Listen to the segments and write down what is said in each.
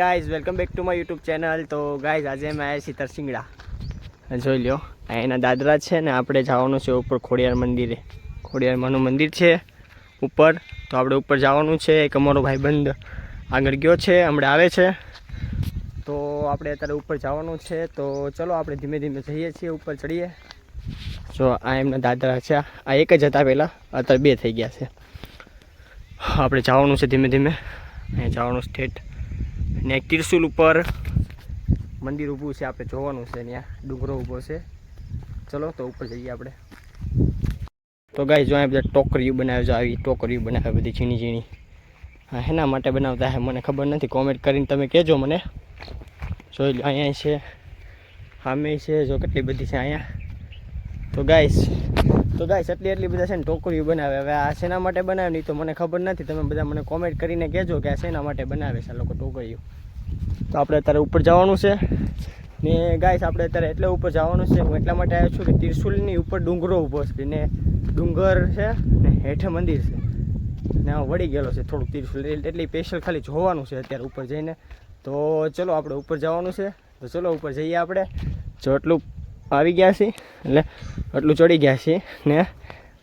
Guys welcome back to my YouTube channel તો guys આજે અમે આવ્યા છીએ તરસિંગડા. જોઈ લ્યો, આ એના દાદરા છે ને, આપણે જવાનું છે ઉપર ખોડિયાર મંદિરે. ખોડિયારમાંનું મંદિર છે ઉપર. તો આપણે ઉપર જવાનું છે, એક અમારો ભાઈબંધ આગળ ગયો છે, હમણાં આવે છે. તો આપણે અત્યારે ઉપર જવાનું છે. તો ચલો આપણે ધીમે ધીમે જઈએ છીએ, ઉપર ચડીએ. જો, આ એમના દાદરા છે. આ એક જ હતા પહેલાં, અત્યારે બે થઈ ગયા છે. આપણે જવાનું છે ધીમે ધીમે. અહીંયા જવાનું સ્ટેટ ને કિરસુલ ઉપર મંદિર ઊભું છે, આપણે જોવાનું છે ત્યાં. ડુંગરો ઊભો છે. ચલો, તો ઉપર જઈએ આપણે. તો ગાય જો બધા ટોકરીઓ બનાવ્યો છે, આવી ટોકરીઓ બનાવે બધી ઝીણી ઝીણી. હા એના માટે બનાવતા હે, મને ખબર નથી. કોમેન્ટ કરીને તમે કહેજો મને. જોઈ લો, અહીંયા છે, સામે છે, જો કેટલી બધી છે અહીંયા. તો ગાઈસ તો ગાઈસ એટલી એટલી બધા છે ને ટોકરીઓ બનાવે. હવે આ શેના માટે બનાવે તો મને ખબર નથી. તમે બધા મને કોમેન્ટ કરીને કહેજો કે આ શેના માટે બનાવે છે આ લોકો ટોકરીઓ તો આપણે અત્યારે ઉપર જવાનું છે. ને ગાઈસ, આપણે અત્યારે એટલે ઉપર જવાનું છે. હું એટલા માટે આવ્યો છું કે ત્રિશુલની ઉપર ડુંગરો ઊભો છે. ને ડુંગર છે ને હેઠે મંદિર છે. ને વળી ગયેલો છે થોડુંક ત્રિશુલ. એટલી સ્પેશિયલ ખાલી જોવાનું છે અત્યારે ઉપર જઈને. તો ચલો આપણે ઉપર જવાનું છે. તો ચલો ઉપર જઈએ આપણે. જો એટલું આવી ગયા છીએ, એટલે એટલું ચડી ગયા છીએ ને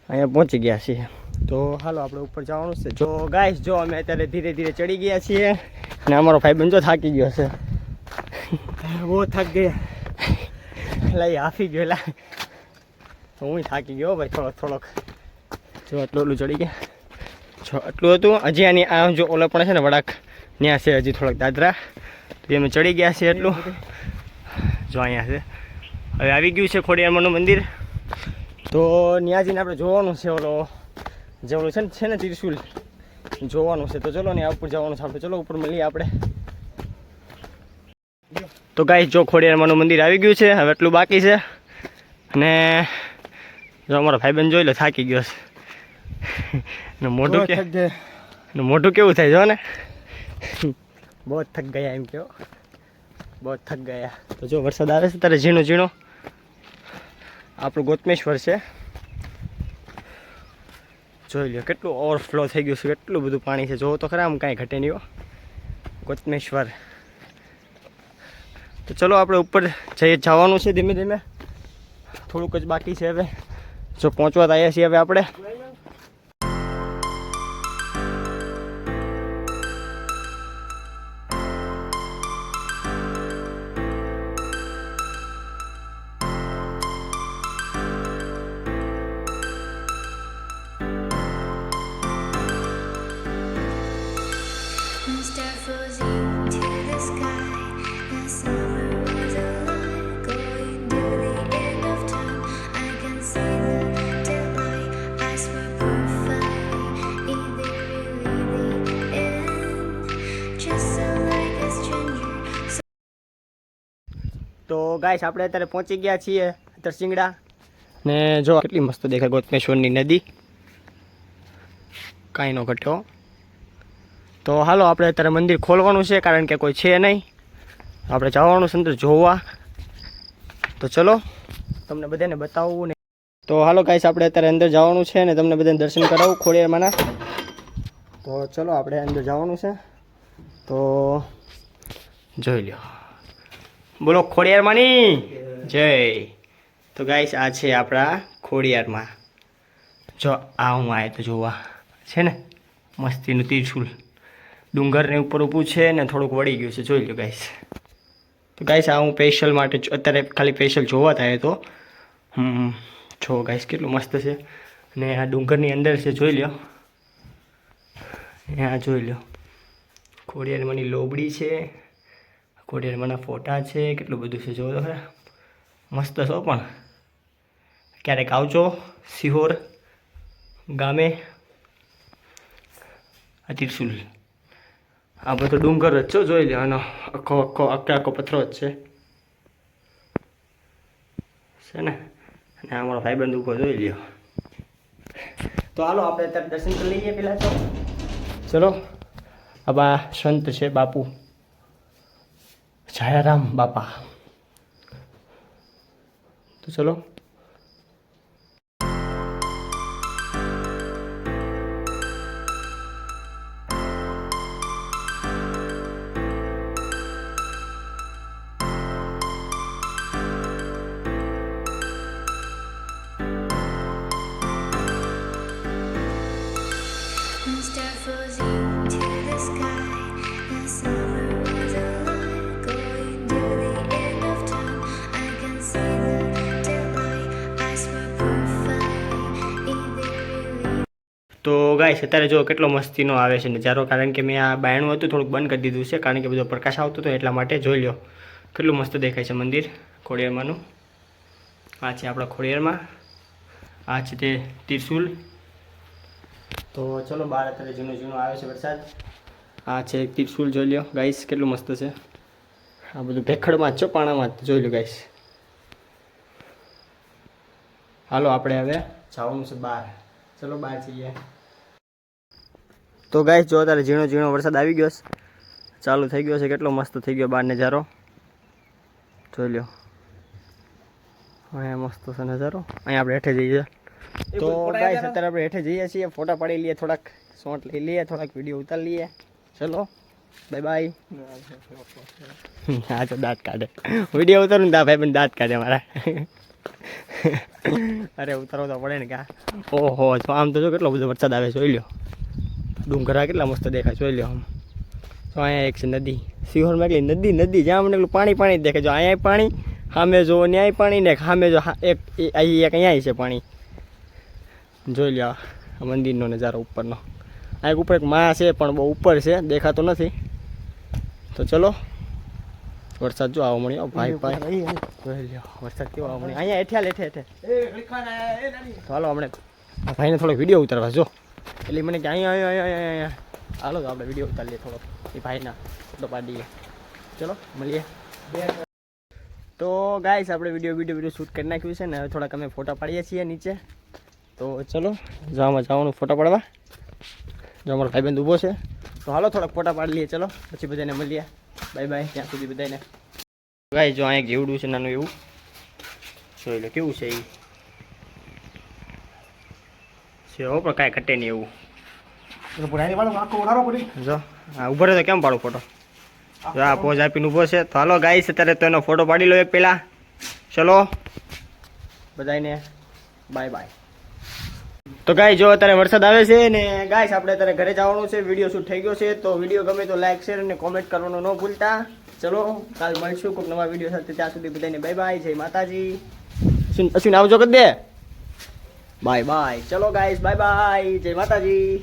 અહીંયા પહોંચી ગયા છીએ. તો હાલો, આપણે ઉપર જવાનું છે. જો ગાઈશ જો અમે અત્યારે ધીરે ધીરે ચડી ગયા છીએ ને અમારો ભાઈ જો થાકી ગયો છે. બહુ થાક ગયા. એટલે હાફી ગયો એટલે તો હું થાકી ગયો ભાઈ, થોડોક થોડોક. જો એટલું એટલું ચડી ગયા. જો એટલું હતું, હજી આની આ જો ઓલો પણ છે ને વડાક ત્યાં છે હજી થોડાક દાદરા. તો અમે ચડી ગયા છીએ એટલું જો અહીંયા છે. હવે આવી ગયું છે ખોડિયારમાંનું મંદિર. તો ત્યાં જઈને આપણે જોવાનું છે ઓલો જે ઓલું છે ને છે ને ત્રિશુલ? જોવાનું છે. તો ચલો ને આ ઉપર જવાનું છે આપણે. ચલો ઉપર મળીએ આપણે. તો ગાઈસ જો ખોડિયારમાંનું મંદિર આવી ગયું છે. હવે એટલું બાકી છે. અને જો અમારો ભાઈબંધ જોઈ લો થાકી ગયો છે. ને મોઢું કે ને મોઢું કેવું થાય જો ને? બહુ થક ગયા એમ કહો બહુ થક ગયા. તો જો વરસાદ આવે છે તારે ઝીણો ઝીણો આપણું ગોતમેશ્વર છે. જોઈ લો કેટલું ઓવરફ્લો થઈ ગયું છે, કેટલું બધું પાણી છે. જોવો તો ખરા, આમ કાંઈ ઘટે નહીં ગોતમેશ્વર. તો ચલો, આપણે ઉપર જઈએ જવાનું છે ધીમે ધીમે. થોડુંક જ બાકી છે હવે. જો પહોંચવા આવ્યા છીએ હવે આપણે. તો ગાઈસ, આપણે અત્યારે પહોંચી ગયા છીએ તરસિંગડા ને જો કેટલી મસ્ત દેખાય ગોતમેશ્વરની નદી. કાંઈ નો ઘટ્યો તો હાલો, આપણે અત્યારે મંદિર ખોલવાનું છે, કારણ કે કોઈ છે નહીં. આપણે જવાનું છે અંદર જોવા. તો ચલો, તમને બધાને બતાવવું ને. તો હાલો ગાઈસ, આપણે અત્યારે અંદર જવાનું છે ને તમને બધાને દર્શન કરાવું ખોડિયારમાંના. તો ચલો, આપણે અંદર જવાનું છે. તો જોઈ લ્યો. બોલો, ખોડિયારમાંની? જય. તો ગાઈસ, આ છે આપણા ખોડિયારમાં. જો, આ હું આવે તો જોવા. છે ને? મસ્તીનું ત્રિશુલ. ડુંગરની ઉપર ઊભું છે ને થોડુંક વળી ગયું છે. જોઈ લો, ગાઈસ. તો ગાઈસ, આ હું સ્પેશિયલ માટે અત્યારે ખાલી સ્પેશિયલ જોવા થાય તો. હમ, જો, ગાઈસ, કેટલું મસ્ત છે. ને આ ડુંગરની અંદર છે, જોઈ લ્યો આ જોઈ લો. ખોડિયારમાંની લોબડી છે. ખોડિયારમાંના ફોટા છે, કેટલું બધું છે જોવો તો મસ્ત છો પણ. ક્યારેક આવજો, સિહોર ગામે. આ ત્રિશુલ આ બધો ડુંગર જ છો, જોઈ લ્યો, આનો આખો આખો આખે આખો પથરો જ છે. ને? અને અમારો ભાઈબંધ ઊભો જોઈ લ્યો. તો હાલો, આપણે અત્યારે દર્શન કરી લઈએ પહેલાં તો. ચલો. આ સંત છે, બાપુ. percaya ram bapak itu solo. તો ગાઈસ અત્યારે જો કેટલો મસ્તીનો આવે છે ને નજારો કારણ કે મેં આ બાયણું હતું, થોડુંક બંધ કરી દીધું છે, કારણ કે બધો પ્રકાશ આવતો હતો, એટલા માટે જોઈ લો કેટલું મસ્ત દેખાય છે મંદિર, ખોડિયારમાંનું. આ છે આપણા ખોડિયારમાં. આ છે તે ત્રિશુલ. તો ચલો બહાર અત્યારે ઝીણો ઝીણો આવે છે વરસાદ. આ છે ત્રિશુલ જોઈ લો ગાઈસ કેટલું મસ્ત છે. આ બધું ભેખડમાં જ છો, પાણામાં જ. જોઈ લો ગાઈસ હાલો, આપણે હવે જવાનું છે બહાર. ચલો બહાર જઈએ. તો ગાય જો અત્યારે ઝીણો ઝીણો વરસાદ આવી ગયો છે. ચાલુ થઈ ગયો છે કેટલો મસ્ત થઈ ગયો બહાર નજારો. જોઈ લો અહીંયા મસ્ત છે નજારો. અહીંયા આપણે હેઠે જઈએ. તો ગાય અત્યારે આપણે હેઠે જઈએ છીએ. ફોટા પાડી લઈએ થોડાક શોટ લઈ લઈએ થોડાક વીડિયો ઉતારી લઈએ. ચલો. બાય બાય હા તો દાંત કાઢે. વીડિયો ઉતારું ને તા ભાઈ પણ દાંત કાઢે મારા અરે ઉતારવો તો પડે ને કા? ઓહો આમ તો જો કેટલો બધો વરસાદ આવે જોઈ લ્યો. ડુંગરા કેટલા મસ્ત દેખાય જોઈ લો આમ. તો અહીંયા એક છે નદી. સિહોરમાં એટલી નદી નદી જ્યાં મને એટલું પાણી પાણી દેખાય. જો અહીંયા પાણી સામે જો ન્યાય પાણી ને સામે જો એક અહીં એક અહીંયા છે પાણી. જોઈ લ્યો આ મંદિરનો નજારો ઉપરનો. આ એક ઉપર એક માં છે પણ બહુ ઉપર છે દેખાતો નથી. તો ચલો વરસાદ જો આવો મળ્યો. ભાઈ ભાઈ. જોઈ લ્યો વરસાદ કેવો આવો મળ્યો. અહીંયા હેઠ્યા હેઠે હેઠે. તો હાલો આપણે ભાઈને થોડોક વીડિયો ઉતારવા જો. એટલે મને કે અહીંયા અહીંયા અહીંયા અહીંયા હાલો તો આપણે વીડિયો ઉતારી લઈએ થોડોક. એ ભાઈના ફોટો પાડીએ. ચલો, મળીએ. તો ગાઈસ આપણે વીડિયો વીડિયો વીડિયો શૂટ કરી નાખ્યું છે ને હવે થોડાક અમે ફોટા પાડીએ છીએ નીચે. તો ચલો, જવામાં જવાનું ફોટા પાડવા. જો અમારો ભાઈબંધ ઊભો છે. તો હાલો થોડાક ફોટા પાડી લઈએ, ચલો. પછી બધાને મળીએ. બાય બાય ત્યાં સુધી બધાને. ગાઈ જો અહીંયા એક છે નાનું એવું. જોઈ લો, કેવું છે એ છે હો પણ કાંઈ ઘટે નહીં એવું. જો હા ઊભો રહ્યો તો કેમ પાડું ફોટો જો આ પોઝ આપીને ઊભો છે. તો હાલો ગાઈસ અત્યારે તો એનો ફોટો પાડી લો એક પહેલાં. ચલો. બધાને બાય બાય તો ગાય જો અત્યારે વરસાદ આવે છે ને ગાય આપણે અત્યારે ઘરે જવાનું છે. વીડિયો શૂટ થઈ ગયો છે. તો વીડિયો ગમે તો લાઈક શેર અને કોમેન્ટ કરવાનું ન ભૂલતા. ચલો કાલ મળશું કોઈક નવા વીડિયો સાથે. ત્યાં સુધી બધાને બાય બાય જય માતાજી. અશ્વિન અશ્વિન આવજો કરી દે બાય બાય ચલો ગાઈઝ બાય બાય જય માતાજી